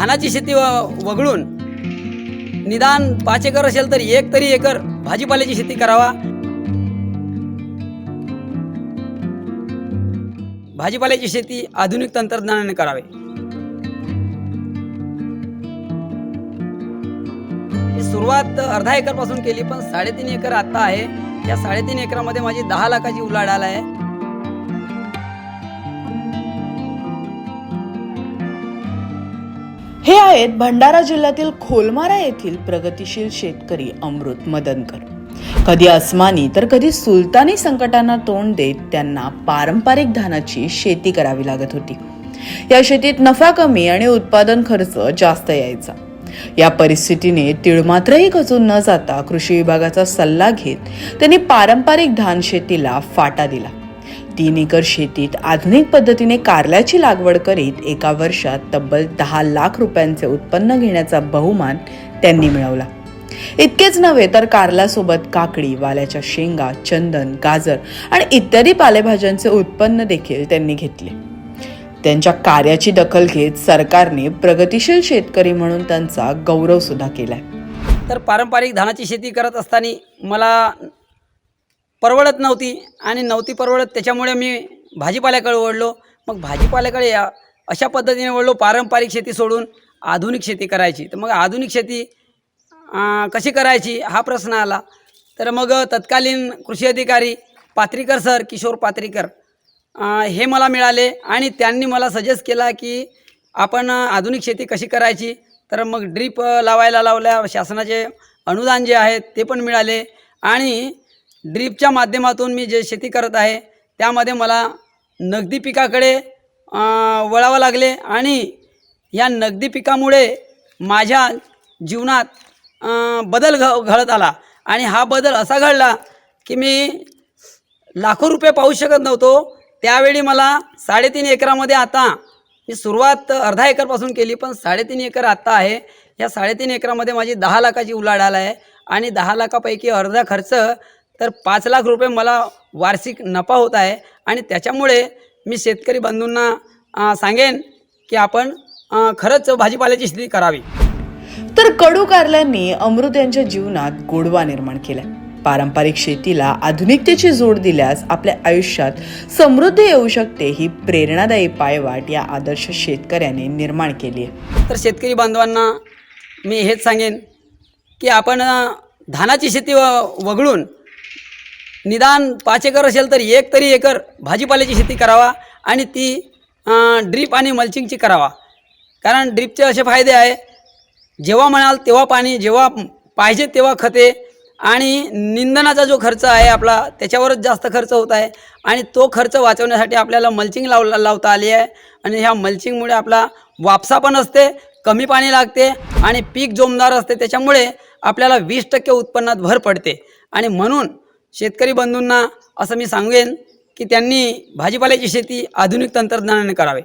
धानाची शेती व- वगळून निदान पाच एकर असेल तर एक तरी एकर भाजीपाल्याची शेती करावा. भाजीपाल्याची शेती आधुनिक तंत्रज्ञानाने करावे. ही सुरुवात अर्धा एकरपासून केली पण साडेतीन एकर आता आहे. या साडेतीन एकरामध्ये माझी दहा लाखाची उलाढाल आहे. हे आहेत भंडारा जिल्ह्यातील खोलमारा येथील प्रगतीशील शेतकरी अमृत मदनकर. कधी अस्मानी तर कधी सुलतानी संकटांना तोंड देत त्यांना पारंपरिक धानाची शेती करावी लागत होती. या शेतीत नफा कमी आणि उत्पादन खर्च जास्त यायचा. या परिस्थितीने तिळमात्रही खचून न जाता कृषी विभागाचा सल्ला घेत त्यांनी पारंपरिक धान शेतीला फाटा दिला. तीन एकर शेतीत आधुनिक पद्धतीने कारल्याची लागवड करीत एका वर्षात तब्बल दहा लाख रुपयांचे उत्पन्न घेण्याचा बहुमान त्यांनी मिळवला. इतकेच नव्हे तर कारल्यासोबत काकडी वाल्याच्या शेंगा चंदन गाजर आणि इत्यादी पालेभाज्यांचे उत्पन्न देखील त्यांनी घेतले. त्यांच्या कार्याची दखल घेत सरकारने प्रगतिशील शेतकरी म्हणून त्यांचा गौरव सुद्धा केलाय. तर पारंपरिक धानाची शेती करत असताना मला परवडत नव्हती आणि नव्हती परवडत त्याच्यामुळे मी भाजीपाल्याकडे वळलो. मग भाजीपाल्याकडे या. अशा पद्धतीने वळलो पारंपरिक शेती सोडून आधुनिक शेती करायची. तर मग आधुनिक शेती कशी करायची हा प्रश्न आला. तर मग तत्कालीन कृषी अधिकारी पात्रीकर सर किशोर पात्रीकर हे मला मिळाले आणि त्यांनी मला सजेस्ट केला की आपण आधुनिक शेती कशी करायची. तर मग ड्रीप लावायला लावल्या. शासनाचे अनुदान जे आहे ते पण मिळाले. आणि ड्रीपच्या माध्यमातून मी जे शेती करत आहे त्यामध्ये मला नगदी पिकाकडे वळावं लागले आणि या नगदी पिकामुळे माझ्या जीवनात बदल घ घडत आला. आणि हा बदल असा घडला की मी लाखो रुपये पाहू शकत नव्हतो. त्यावेळी मला साडेतीन एकरामध्ये आता मी सुरुवात अर्धा एकरपासून केली पण साडेतीन एकर आत्ता आहे. या साडेतीन एकरामध्ये माझी दहा लाखाची उलाढाल आहे आणि दहा लाखापैकी अर्धा खर्च तर पाच लाख रुपये मला वार्षिक नफा होत आहे. आणि त्याच्यामुळे मी शेतकरी बंधूंना सांगेन की आपण खरंच भाजीपाल्याची शेती करावी. तर कडू कारल्यांनी अमृत यांच्या जीवनात गोडवा निर्माण केलाय. पारंपरिक शेतीला आधुनिकतेची जोड दिल्यास आपल्या आयुष्यात समृद्धी येऊ शकते ही प्रेरणादायी पायवाट या आदर्श शेतकऱ्याने निर्माण केली आहे. तर शेतकरी बांधवांना मी हेच सांगेन की आपण धानाची शेती व- वगळून निदान पाच एकर असेल तर एक तरी एकर भाजीपाल्याची शेती करावा आणि ती ड्रीप आणि मल्चिंगची करावा. कारण ड्रीपचे असे फायदे आहे जेव्हा म्हणाल तेव्हा पाणी जेव्हा पाहिजे तेव्हा खते आणि निंदनाचा जो खर्च आहे आपला त्याच्यावरच जास्त खर्च होत आहे आणि तो खर्च वाचवण्यासाठी आपल्याला मल्चिंग लाव लावता आली आहे आणि ह्या मल्चिंगमुळे आपला वापसा पण असते कमी पाणी लागते आणि पीक जोमदार असते त्याच्यामुळे आपल्याला वीस टक्के उत्पन्नात भर पडते. आणि म्हणून शेतकरी बंधूंना असं मी सांगेन की त्यांनी भाजीपाल्याची शेती आधुनिक तंत्रज्ञानाने करावे.